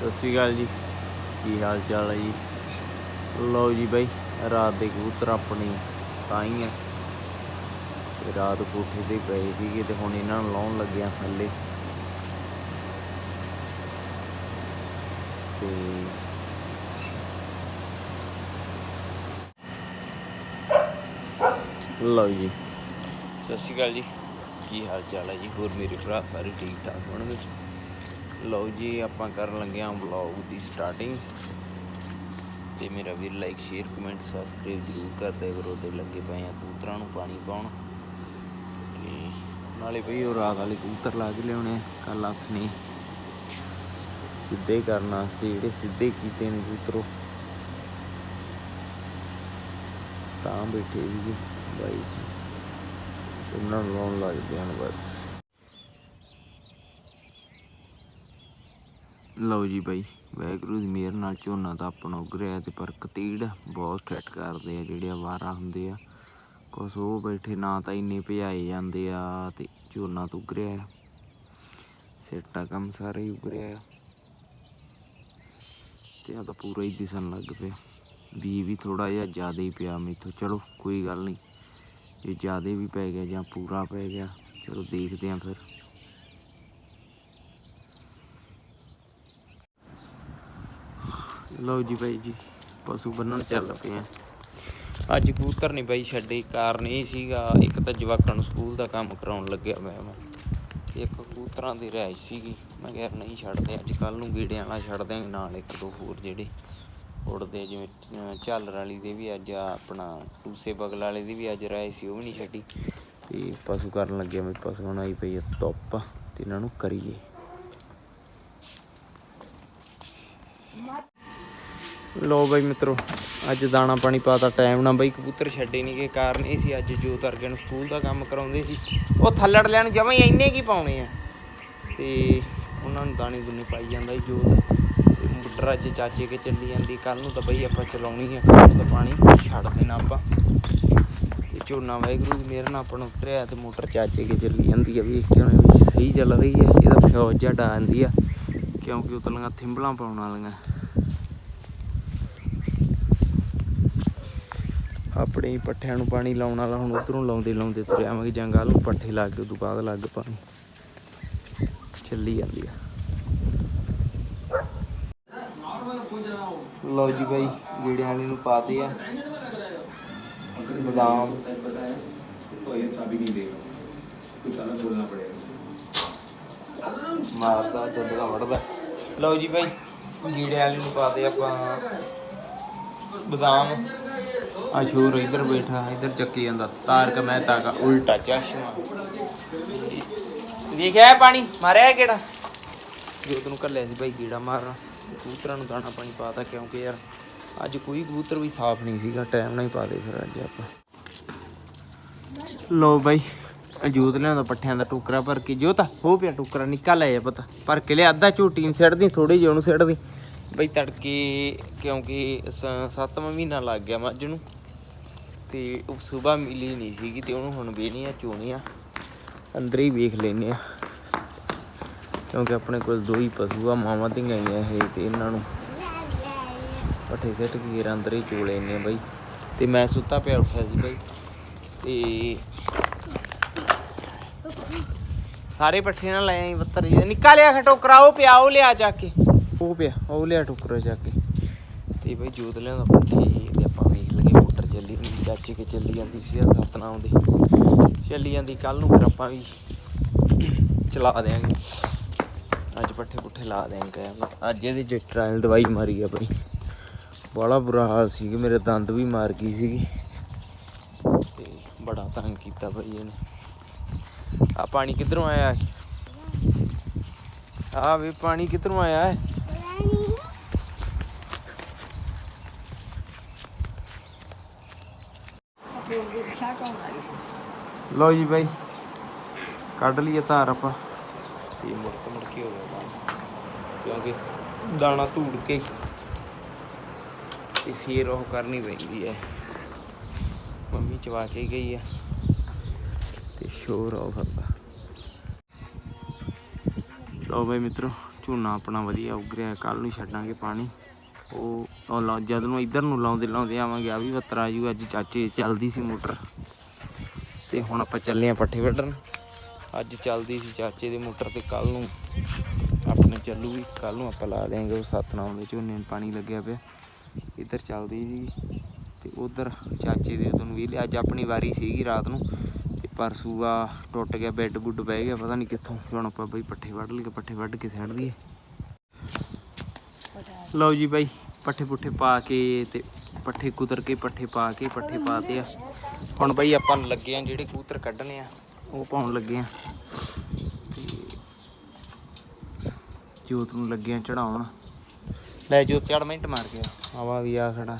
ਸਤਿ ਸ਼੍ਰੀ ਅਕਾਲ ਜੀ। ਕੀ ਹਾਲ ਚਾਲ ਹੈ ਜੀ? ਲਓ ਜੀ ਬਾਈ, ਰਾਤ ਦੇ ਕਬੂਤਰ ਆਪਣੇ ਤਾਂ ਹੀ ਆ। ਰਾਤ ਕੋਠੇ ਤੇ ਪਏ ਸੀਗੇ ਤੇ ਹੁਣ ਇਹਨਾਂ ਨੂੰ ਲਾਉਣ ਲੱਗਿਆ ਥੱਲੇ। ਤੇ ਲਓ ਜੀ। ਸਤਿ ਸ਼੍ਰੀ ਅਕਾਲ ਜੀ। ਕੀ ਹਾਲ ਚਾਲ ਹੈ ਜੀ? ਹੋਰ ਮੇਰੇ ਭਰਾ ਸਾਰੇ ਠੀਕ ਠਾਕ ਹੋਣਗੇ? ਲਓ ਜੀ, ਆਪਾਂ ਕਰਨ ਲੱਗੇ ਹਾਂ ਵਲੌਗ ਦੀ ਸਟਾਰਟਿੰਗ ਤੇ ਮੇਰਾ ਵੀਰ ਲਾਈਕ ਸ਼ੇਅਰ ਕਮੈਂਟ ਸਬਸਕ੍ਰਾਈਬ ਜ਼ਰੂਰ ਕਰਦੇ ਕਰੋ ਤੇ ਲੱਗੇ ਪਏ ਆ ਕਬੂਤਰਾਂ ਨੂੰ ਪਾਣੀ ਪਾਉਣ। ਤੇ ਨਾਲੇ ਬਈ ਉਹ ਰਾਤ ਵਾਲੇ ਕਬੂਤਰ ਲਾ ਕੇ ਲਿਆਉਣੇ ਕੱਲ ਹੱਥ ਨੇ ਸਿੱਧੇ ਕਰਨ ਵਾਸਤੇ ਜਿਹੜੇ ਸਿੱਧੇ ਕੀਤੇ ਨੇ ਕਬੂਤਰੋ ਤਾਂ ਬੈਠੇ ਜੀ ਬਾਈ ਜੀ, ਉਹਨਾਂ ਨੂੰ ਲਾਉਣ ਲੱਗ ਪਿਆ ਬਸ। ਲਓ ਜੀ ਬਾਈ ਵੈਗਰੂ ਦੀ ਮਿਹਰ ਨਾਲ ਝੋਨਾ ਤਾਂ ਆਪਣਾ ਉੱਗ ਰਿਹਾ ਤੇ ਪਰ ਕਤੀੜ ਬਹੁਤ ਠੱਟ ਕਰਦੇ ਆ, ਜਿਹੜੇ ਆਵਾਰਾ ਹੁੰਦੇ ਆ। ਕੁਛ ਉਹ ਬੈਠੇ ਨਾ ਤਾਂ ਇੰਨੇ ਭਜਾਏ ਜਾਂਦੇ ਆ ਤੇ ਝੋਨਾ ਤਾਂ ਉੱਗ ਰਿਹਾ ਸੇਟਾ ਕੰਮ ਸਾਰਾ ਹੀ ਉੱਗ ਰਿਹਾ ਤੇ ਆ ਤਾਂ ਪੂਰਾ ਹੀ ਦਿਸਣ ਲੱਗ ਪਿਆ। ਵੀ ਵੀ ਥੋੜਾ ਜਿਹਾ ਜ਼ਿਆਦਾ ਹੀ ਪਿਆ ਮੈਥੋਂ। ਚਲੋ ਕੋਈ ਗੱਲ ਨਹੀਂ, ਜੇ ਜ਼ਿਆਦਾ ਵੀ ਪੈ ਗਿਆ ਜਾਂ ਪੂਰਾ ਪੈ ਗਿਆ, ਚਲੋ ਦੇਖਦੇ ਆਂ ਫਿਰ। ਲਓ ਜੀ ਬਾਈ ਜੀ ਪਸ਼ੂ ਬੰਨਣ ਚੱਲ ਪਏ ਆ। ਅੱਜ ਕਬੂਤਰ ਨਹੀਂ ਬਾਈ ਛੱਡੇ ਕਾਰਨ ਇਹ ਸੀਗਾ ਇੱਕ ਤਾਂ ਜਵਾਕਾਂ ਨੂੰ ਸਕੂਲ ਦਾ ਕੰਮ ਕਰਾਉਣ ਲੱਗਿਆ ਮੈਂ ਇੱਕ ਕਬੂਤਰਾਂ ਦੀ ਰਿਹਾਇਸ਼ ਸੀਗੀ। ਮੈਂ ਕਿਹਾ ਨਹੀਂ ਛੱਡਦੇ ਅੱਜ ਕੱਲ ਨੂੰ ਗੀੜਿਆਂ ਵਾਲਾ ਛੱਡ ਦਿਆਂਗੇ ਨਾਲ ਇੱਕ ਦੋ ਹੋਰ ਜਿਹੜੇ ਉੜਦੇ ਜਿਵੇਂ ਝਾਲਰ ਵਾਲੀ ਦੇ ਵੀ ਅੱਜ ਆਪਣਾ ਟੂਸੇ ਬਗਲ ਵਾਲੇ ਦੀ ਵੀ ਅੱਜ ਰਿਹਾਇਸ਼ ਸੀ ਉਹ ਵੀ ਨਹੀਂ ਛੱਡੀ। ਤੇ ਪਸ਼ੂ ਕਰਨ ਲੱਗਿਆ ਮੈਂ ਪਸ਼ੂ ਆਈ ਪਈ ਧੁੱਪ ਤੇ ਇਹਨਾਂ ਨੂੰ ਕਰੀਏ। ਲੋ ਬਾਈ ਮਿੱਤਰੋ, ਅੱਜ ਦਾਣਾ ਪਾਣੀ ਪਾਤਾ ਟਾਈਮ ਨਾ ਬਾਈ ਕਬੂਤਰ ਛੱਡੇ ਨਹੀਂ ਗਏ, ਕਾਰਨ ਇਹ ਸੀ ਅੱਜ ਜੋਤ ਅਰਗੇ ਨੂੰ ਸਕੂਲ ਦਾ ਕੰਮ ਕਰਾਉਂਦੇ ਸੀ। ਉਹ ਥੱਲੜ ਲੈਣ ਜਮਾ ਹੀ ਇੰਨੇ ਕੀ ਪਾਉਣੇ ਆ। ਤੇ ਉਹਨਾਂ ਨੂੰ ਦਾਣੇ ਦੁਨੇ ਪਾਈ ਜਾਂਦਾ ਸੀ ਜੋਤ। ਮੋਟਰ ਅੱਜ ਚਾਚੇ ਕੇ ਚੱਲੀ ਜਾਂਦੀ ਕੱਲ ਨੂੰ ਤਾਂ ਬਈ ਆਪਾਂ ਚਲਾਉਣੀ ਆ ਕੱਲ ਤਾਂ ਪਾਣੀ ਛੱਡ ਦੇਣਾ ਆਪਾਂ। ਤੇ ਝੋਨਾ ਵਾਹਿਗੁਰੂ, ਮੇਰੇ ਨਾਲ ਆਪਣਾ ਉਤਰਿਆ ਤੇ ਮੋਟਰ ਚਾਚੇ ਕੇ ਚੱਲੀ ਜਾਂਦੀ ਆ ਵੀ ਕਿਉਂ ਸਹੀ ਚੱਲ ਰਹੀ ਹੈ ਇਹਦਾ ਫਿਊਜ਼ ਜਿਹਾ ਡਾ ਜਾਂਦੀ ਆ। ਕਿਉਂਕਿ ਉਤਲੀਆਂ ਥਿੰਬਲਾਂ ਪਾਉਣ ਵਾਲੀਆਂ। ਆਪਣੇ ਪੱਠਿਆਂ ਨੂੰ ਪਾਣੀ ਲਾਉਣ ਵਾਲਾ ਹੁਣ ਉਧਰੋਂ ਲਾਉਂਦੇ ਲਾਉਂਦੇ ਤੁਰੇ ਆਵਾਂਗੇ ਜੰਗਾਂ ਨੂੰ ਪੱਠੇ ਲੱਗ ਗਏ, ਉਦੋਂ ਲੱਗ ਪਾਣੀ ਚੱਲੀ ਜਾਂਦੀ ਆ। ਲਓ ਜੀ ਬਾਈ ਜਿਹੜੇ ਵਾਲੇ ਨੂੰ ਪਾਤੇ ਆ। ਬਦਾਮ। ਮਾਰਦਾ ਵੜਦਾ। ਲਓ ਜੀ ਬਾਈ ਜਿਹੜੇ ਵਾਲੇ ਨੂੰ ਪਾਤੇ ਆਪਾਂ ਬਦਾਮ। ਆ ਸ਼ੂਰ ਇੱਧਰ ਬੈਠਾ, ਇੱਧਰ ਚੱਕੀ ਜਾਂਦਾ। ਤਾਰਕ ਮਹਿਤਾ ਦਾ ਉਲਟਾ ਚਸ਼ਮਾ। ਦੇਖਿਆ ਇਹ ਪਾਣੀ? ਮਾਰਿਆ ਕਿਹੜਾ? ਜੋਤ ਨੂੰ ਕੱਲਿਆ ਸੀ ਬਾਈ ਕੀੜਾ ਮਾਰਨਾ। ਕਬੂਤਰਾਂ ਨੂੰ ਦਾਣਾ ਪਾਣੀ ਪਾਤਾ ਕਿਉਂਕਿ ਯਾਰ ਅੱਜ ਕੋਈ ਕਬੂਤਰ ਵੀ ਸਾਫ਼ ਨਹੀਂ ਸੀਗਾ। ਟਾਈਮ ਨਾਲ ਹੀ ਪਾ ਦੇ ਫਿਰ ਅੱਜ ਆਪਾਂ। ਲੋ ਬਾਈ ਜੋਤ ਲਿਆਉਂਦਾ ਪੱਠਿਆਂ ਦਾ ਟੋਕਰਾ ਭਰ ਕੇ। ਜੋਤ, ਹੋ ਪਿਆ ਟੋਕਰਾ, ਨਿਕਲ ਲੈ ਪਤਾ। ਭਰ ਕੇ ਲਿਆ, ਅੱਧਾ ਝੋਟੀ ਨੂੰ ਸਿੱਟਦੀ ਥੋੜੀ ਜਿਹੀ ਉਹਨੂੰ ਸਿੱਟਦੀ। ਬਈ ਤੜਕੇ, ਕਿਉਂਕਿ ਸ- ਸੱਤਵਾਂ ਮਹੀਨਾ ਲੱਗ ਗਿਆ ਮੱਝ ਨੂੰ। ਤੇ ਉਹ ਸਵੇਰ ਮਿਲੀ ਨਹੀਂ ਸੀਗੀ ਤੇ ਉਹਨੂੰ ਹੁਣ ਵੇਹਣੀ ਚੋਣੀਆਂ। ਅੰਦਰ ਹੀ ਵੇਖ ਲੈਨੇ ਆ ਕਿਉਂਕਿ ਆਪਣੇ ਕੋਲ ਦੋ ਹੀ ਪਸ਼ੂ ਆ, ਮਾਵਾਂ ਤੇ ਗਈਆਂ ਇਹ ਤੇ ਇਹਨਾਂ ਨੂੰ। ਪੱਠੇ ਸਿੱਟ ਕੇ ਘੇਰ ਅੰਦਰ ਹੀ ਚੋ ਲੈਨੇ ਆ ਬਾਈ। ਤੇ ਮੈਂ ਸੁੱਤਾ ਪਿਆ ਉੱਠਿਆ ਸੀ ਬਾਈ। ਤੇ ਸਾਰੇ ਪੱਠੇ ਨਾਲ ਲੈ ਆਈ ਬੱਤਰ ਜੀ ਨਿੱਕਾ ਲਿਆ ਟੋਕਰਾ ਉਹ ਪਿਆ, ਉਹ ਲਿਆ ਜਾ ਕੇ। ਉਹ ਪਿਆ, ਉਹ ਲਿਆ ਟੋਕਰਾ ਜਾ ਕੇ। ਤੇ ਬਈ ਜੋਤ ਲਿਆਂਦਾ ਪੱਠੇ ਜੀ ਤੇ ਆਪਾਂ ਵੇਖ ਲਗੇ ਮੋਟਰ ਚੱਲੀ ਜਾਂਦੀ, ਚਾਚੀ ਕੇ ਚੱਲੀ ਜਾਂਦੀ ਸੀ ਆ ਸਤਨਾਮ ਦੇ। ਚੱਲੀ ਜਾਂਦੀ ਕੱਲ ਨੂੰ ਫਿਰ ਆਪਾਂ ਵੀ ਚਲਾ ਦੇਾਂਗੇ ਅੱਜ ਪੱਠੇ ਪੁੱਠੇ ਲਾ ਦੇਾਂਗੇ ਅੱਜ ਇਹਦੇ ਚ ਟ੍ਰਾਇਲ ਦਵਾਈ ਮਾਰੀ ਆ ਬਈ ਬੜਾ ਬੁਰਾ ਹਾਲ ਸੀ ਕਿ ਮੇਰੇ ਦੰਦ ਵੀ ਮਾਰ ਗਈ ਸੀਗੀ। ਤੇ ਬੜਾ ਤੰਗ ਕੀਤਾ ਭਾਈ ਇਹਨੇ। ਆ ਪਾਣੀ ਕਿੱਧਰੋਂ ਆਇਆ ਹੈ ਆ ਵੀ, ਪਾਣੀ ਕਿੱਧਰੋਂ ਆਇਆ ਹੈ ਲਓ ਜੀ ਬਾਈ, ਕੱਢ ਲਈਏ ਧਾਰ ਆਪਾਂ। ਤੇ ਮੁੜ ਕੇ ਮੁੜ ਕੇ ਹੋ ਗਿਆ ਕਿਉਂਕਿ ਦਾਣਾ ਧੂੜ ਕੇ ਤੇ ਫੇਰ ਉਹ ਕਰਨੀ ਪੈਂਦੀ ਹੈ। ਮੰਮੀ ਚਵਾ ਕੇ ਗਈ ਆ ਤੇ ਸ਼ੋਰ ਆਉ ਫਿਰਦਾ ਲਓ ਬਈ ਮਿੱਤਰੋ, ਝੋਨਾ ਆਪਣਾ ਵਧੀਆ ਉੱਗ ਰਿਹਾ ਕੱਲ ਨੂੰ ਛੱਡਾਂਗੇ ਪਾਣੀ। ਉਹ ਉਹ ਲਾ- ਜਦ ਨੂੰ ਇੱਧਰ ਨੂੰ ਲਾਉਂਦੇ ਲਾਉਂਦੇ ਆਵਾਂਗੇ, ਆ ਵੀ ਬੱਤਰ ਆ ਜੂ, ਅੱਜ ਚਾਚੇ ਚੱਲਦੀ ਸੀ ਮੋਟਰ। ਤੇ ਹੁਣ ਆਪਾਂ ਚੱਲੇ ਆ ਪੱਠੇ ਵੱਢਣ। ਅੱਜ ਚੱਲਦੀ ਸੀ ਚਾਚੇ ਦੇ ਮੋਟਰ ਤੇ ਕੱਲ ਨੂੰ ਆਪਣੇ ਚੱਲੂਗੀ। ਕੱਲ ਨੂੰ ਆਪਾਂ ਲਾ ਦੇਾਂਗੇ ਉਹ ਸਤਨਾਮ ਦੇ ਝੋਨੇ ਨੂੰ ਪਾਣੀ ਲੱਗਿਆ ਪਿਆ। ਇੱਧਰ ਚੱਲਦੀ ਸੀ ਤੇ ਉਧਰ ਚਾਚੇ ਦੇ ਉਦੋਂ ਵੀ ਲਿਆ ਅੱਜ ਆਪਣੀ ਵਾਰੀ ਸੀਗੀ ਰਾਤ ਨੂੰ ਤੇ ਪਰਸੂਆ ਟੁੱਟ ਗਿਆ, ਬੈੱਡ ਬੁੱਡ ਬਹਿ ਗਿਆ, ਪਤਾ ਨਹੀਂ ਕਿੱਥੋਂ। ਹੁਣ ਆਪਾਂ ਬਈ ਪੱਠੇ ਵੱਢ ਲਈਏ, ਪੱਠੇ ਵੱਢ ਕੇ ਛੱਡ ਦਈਏ। ਲਓ ਜੀ ਬਾਈ, ਪੱਠੇ ਪੁੱਠੇ ਪਾ ਕੇ ਤੇ ਪੱਠੇ ਕੁਤਰ ਕੇ, ਪੱਠੇ ਪਾ ਕੇ, ਪੱਠੇ ਪਾਤੇ ਆ। ਹੁਣ ਬਾਈ ਆਪਾਂ ਲੱਗੇ ਆ ਜਿਹੜੇ ਕੂਤਰ ਕੱਢਣੇ ਆ, ਉਹ ਪਾਉਣ ਲੱਗੇ ਆ। ਤੇ ਜੋਤ ਨੂੰ ਲੱਗੇ ਆ ਚੜਾਉਣ। ਲੈ ਜੋਤ ਚੜ ਮਿੰਟ ਮਾਰ ਗਿਆ ਆਵਾ ਵੀ ਆ ਖੜਾ।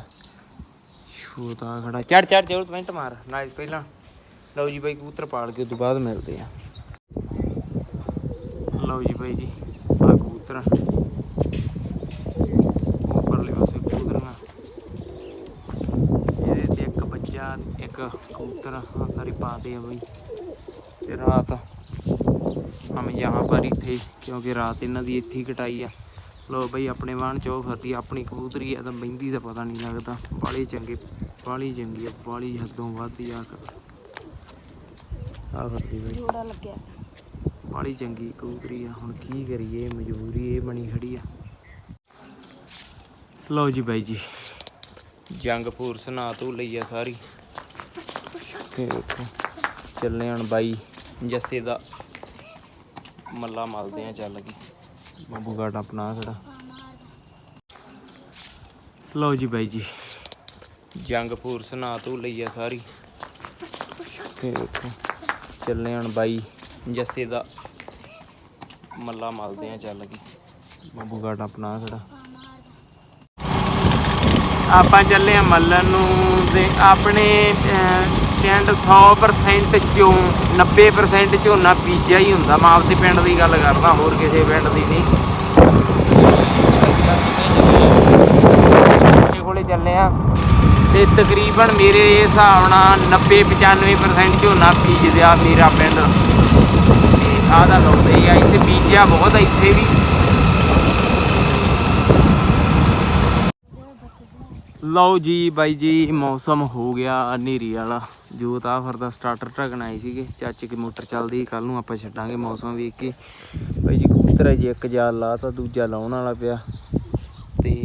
ਛੋਟ ਆ ਖੜਾ। ਚੜ ਚੜ ਜੋਤ, ਮਿੰਟ ਮਾਰ। ਨਾਲ ਪਹਿਲਾਂ ਲਓ ਜੀ ਬਾਈ ਕੂਤਰ ਪਾਲ ਕੇ ਤੋਂ ਬਾਅਦ ਮਿਲਦੇ ਆ। ਲਓ ਜੀ ਬਾਈ ਜੀ, ਆ ਕਬੂਤਰ ਉੱਪਰਲੇ ਪਾਸੇ ਕਬੂਤਰਾਂ ਇਹਦੇ ਤੇ ਇੱਕ ਬੱਚਾ ਇੱਕ ਕਬੂਤਰ ਆ ਸਾਰੇ ਪਾਦੇ ਆ ਬਈ। ਤੇ ਰਾਤ ਹਮ ਯਹਾਂ ਪਰ ਹੀ ਥੇ ਕਿਉਂਕਿ ਰਾਤ ਇਹਨਾਂ ਦੀ ਇੱਥੇ ਹੀ ਕਟਾਈ ਆ। ਲੋ ਬਈ ਆਪਣੇ ਵਾਹਣ ਚੋ ਫਿਰਦੀ ਆਪਣੀ ਕਬੂਤਰੀ ਆ ਤਾਂ ਬਹਿੰਦੀ ਦਾ ਪਤਾ ਨਹੀਂ ਲੱਗਦਾ। ਬਾਲੀ ਚੰਗੇ ਬਾਲੀ ਚੰਗੀ ਆ ਬਾਲੀ ਹੱਦੋਂ ਵੱਧ ਆ। ਆ ਫਿਰਦੀ ਬਈ। ਜੋੜਾ ਲੱਗਿਆ। ਬਾਲੀ ਚੰਗੀ ਕਬੂਤਰੀ ਆ ਹੁਣ ਕੀ ਕਰੀਏ ਮਜਬੂਰੀ ਇਹ ਬਣੀ ਖੜੀ ਆ। ਲਓ ਜੀ ਬਾਈ ਜੀ ਜੰਗਪੁਰ ਸਨਾ ਤੂੰ ਲਈ ਆ ਸਾਰੀ। ਤੇ ਵੇਖੋ ਚੱਲੇ ਹੁਣ ਬਾਈ ਜੱਸੇ ਦਾ ਮੱਲਾ ਮਲਦੇ ਆ ਚੱਲ ਕੇ। ਬਾਬੂ ਗਾਟ ਆਪਣਾ ਖੜਾ। ਲਓ ਜੀ ਬਾਈ ਜੀ ਜੰਗਪੂਰ ਸਨਾ ਤੂੰ ਲਈ ਆ ਸਾਰੀ। ਤੇ ਵੇਖੋ ਚੱਲੇ ਹੁਣ ਬਾਈ ਜੱਸੇ ਦਾ ਮੱਲਾ ਮਲਦੇ ਆ ਚੱਲ ਕੇ। ਬਾਬੂ ਗਾਟ ਆਪਣਾ ਖੜਾ। ਆਪਾਂ ਚੱਲੇ ਆ ਮੱਲਣ ਨੂੰ ਤੇ ਆਪਣੇ ਪਿੰਡ 100% ਚੋਂ 90% ਝੋਨਾ ਬੀਜਿਆ ਹੀ ਹੁੰਦਾ। ਮੈਂ ਆਪਦੇ ਪਿੰਡ ਦੀ ਗੱਲ ਕਰਦਾ, ਹੋਰ ਕਿਸੇ ਪਿੰਡ ਦੀ ਨਹੀਂ। ਕੋਲੇ ਚੱਲੇ ਆ। ਤੇ ਤਕਰੀਬਨ ਮੇਰੇ ਹਿਸਾਬ ਨਾਲ 90 95% ਝੋਨਾ ਬੀਜਦਿਆ ਮੇਰਾ ਪਿੰਡ। ਤੇ ਆਹ ਦਾ ਲਾਉਂਦੇ ਆ, ਇੱਥੇ ਬੀਜਿਆ ਬਹੁਤ ਇੱਥੇ ਵੀ। ਲਓ ਜੀ ਬਾਈ ਜੀ, ਮੌਸਮ ਹੋ ਗਿਆ ਹਨੇਰੀ ਵਾਲਾ। ਜੋ ਤਾਂ ਫਿਰਦਾ ਸਟਾਰਟਰ ਢਗਣ ਆਈ ਸੀਗੇ। ਚਾਚੇ ਦੀ ਮੋਟਰ ਚੱਲਦੀ ਕੱਲ ਨੂੰ ਆਪਾਂ ਛੱਡਾਂਗੇ ਮੌਸਮ ਵੇਖ ਕੇ। ਬਾਈ ਜੀ ਕਬੂਤਰ ਹੈ ਜੀ, ਇੱਕ ਜਾਲ ਲਾਤਾ, ਦੂਜਾ ਲਾਉਣ ਵਾਲਾ ਪਿਆ। ਤੇ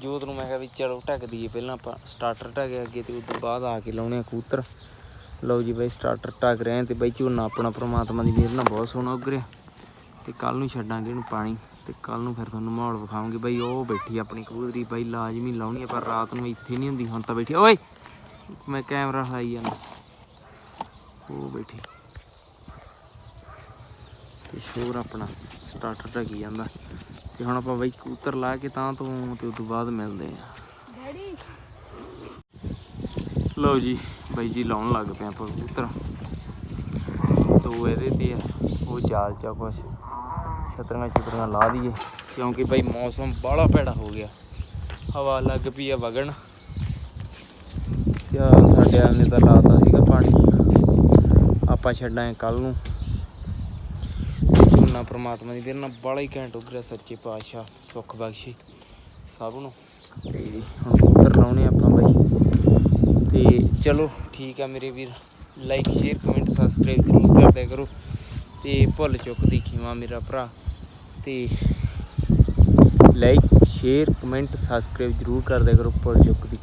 ਜੋਤ ਨੂੰ ਮੈਂ ਕਿਹਾ ਵੀ ਚਲੋ ਢੱਕ ਦਈਏ, ਪਹਿਲਾਂ ਆਪਾਂ ਸਟਾਰਟਰ ਢੱਕਿਆ ਅੱਗੇ ਤੇ ਉਸ ਤੋਂ ਬਾਅਦ ਆ ਕੇ ਲਾਉਣੇ ਆ ਕਬੂਤਰ। ਲਓ ਜੀ ਬਾਈ ਸਟਾਰਟਰ ਢੱਕ ਰਹੇ ਆ ਤੇ ਬਾਈ ਝੋਨਾ ਆਪਣਾ ਪ੍ਰਮਾਤਮਾ ਦੀ ਮਿਹਰ ਨਾਲ ਬਹੁਤ ਸੋਹਣਾ ਉੱਗ ਰਿਹਾ। ਤੇ ਕੱਲ ਨੂੰ ਛੱਡਾਂਗੇ ਇਹਨੂੰ ਪਾਣੀ। ਤੇ ਕੱਲ ਨੂੰ ਫਿਰ ਤੁਹਾਨੂੰ ਮਾਹੌਲ ਵਿਖਾਵਾਂਗੇ। ਬਾਈ, ਉਹ ਬੈਠੀ ਆਪਣੀ ਕਬੂਤਰੀ, ਬਾਈ ਲਾਜ਼ਮੀ ਲਾਉਣੀ ਆ, ਪਰ ਰਾਤ ਨੂੰ ਇੱਥੇ ਨਹੀਂ ਹੁੰਦੀ, ਹੁਣ ਤਾਂ ਬੈਠੀ ਓਏ! ਮੈਂ ਕੈਮਰਾ ਹਾਈ ਜਾਂਦਾ। ਉਹ ਬੈਠੀ। ਤੇ ਸ਼ੋਰ ਆਪਣਾ ਸਟਾਰਟਰ ਢਕੀ ਜਾਂਦਾ। ਤੇ ਹੁਣ ਆਪਾਂ ਬਾਈ ਕਬੂਤਰ ਲਾ ਕੇ ਤਾਂ ਤੋਂ ਤੇ ਉਸ ਤੋਂ ਬਾਅਦ ਮਿਲਦੇ ਆ ਡੈਡੀ। ਲਓ ਜੀ ਬਾਈ ਜੀ ਲਾਉਣ ਲੱਗ ਪਏ ਆਪਾਂ ਕਬੂਤਰ। ਦੋ ਇਹਦੇ ਤੇ ਆ ਉਹ ਜਾਲ ਚਾ ਕੁਛ। ਛਤਰੀਆਂ ਛਤਰੀਆਂ ਲਾ ਦਈਏ। ਕਿਉਂਕਿ ਬਾਈ ਮੌਸਮ ਬਾਹਲਾ ਭੈੜਾ ਹੋ ਗਿਆ। ਹਵਾ ਲੱਗ ਪਈ ਆ ਵਗਣ। ਕਿਆ ਸਾਡੇ ਵਾਲ ਨੇ ਤਾਂ ਲਾਤਾ ਸੀਗਾ ਪਾਣੀ। ਆਪਾਂ ਛੱਡਾਂ ਕੱਲ ਨੂੰ। ਝੋਨਾ ਪ੍ਰਮਾਤਮਾ ਦੀ ਦੇਰ ਨਾਲ ਬਾਹਲਾ ਹੀ ਘੈਂਟ ਉਗਰਿਆ ਸੱਚੇ ਪਾਤਸ਼ਾਹ, ਸੁੱਖ ਬਖਸ਼ੇ ਸਭ ਨੂੰ। ਤੇ ਹੁਣ ਕਬੂਤਰ ਲਾਉਣੇ ਆਪਾਂ ਬਾਈ। ਤੇ ਚਲੋ ਠੀਕ ਆ ਮੇਰੇ ਵੀਰ ਲਾਈਕ ਸ਼ੇਅਰ ਕਮੈਂਟ ਸਬਸਕ੍ਰਾਈਬ ਜ਼ਰੂਰ ਕਰ ਕਰੋ। ਤੇ ਭੁੱਲ ਚੁੱਕ ਦੀ ਖੀਵਾ ਮੇਰਾ ਭਰਾ। ਤੇ ਲਾਈਕ ਸ਼ੇਅਰ ਕਮੈਂਟ ਸਬਸਕ੍ਰਾਈਬ ਜ਼ਰੂਰ ਕਰ ਕਰੋ, ਭੁੱਲ ਚੁੱਕ ਦੀ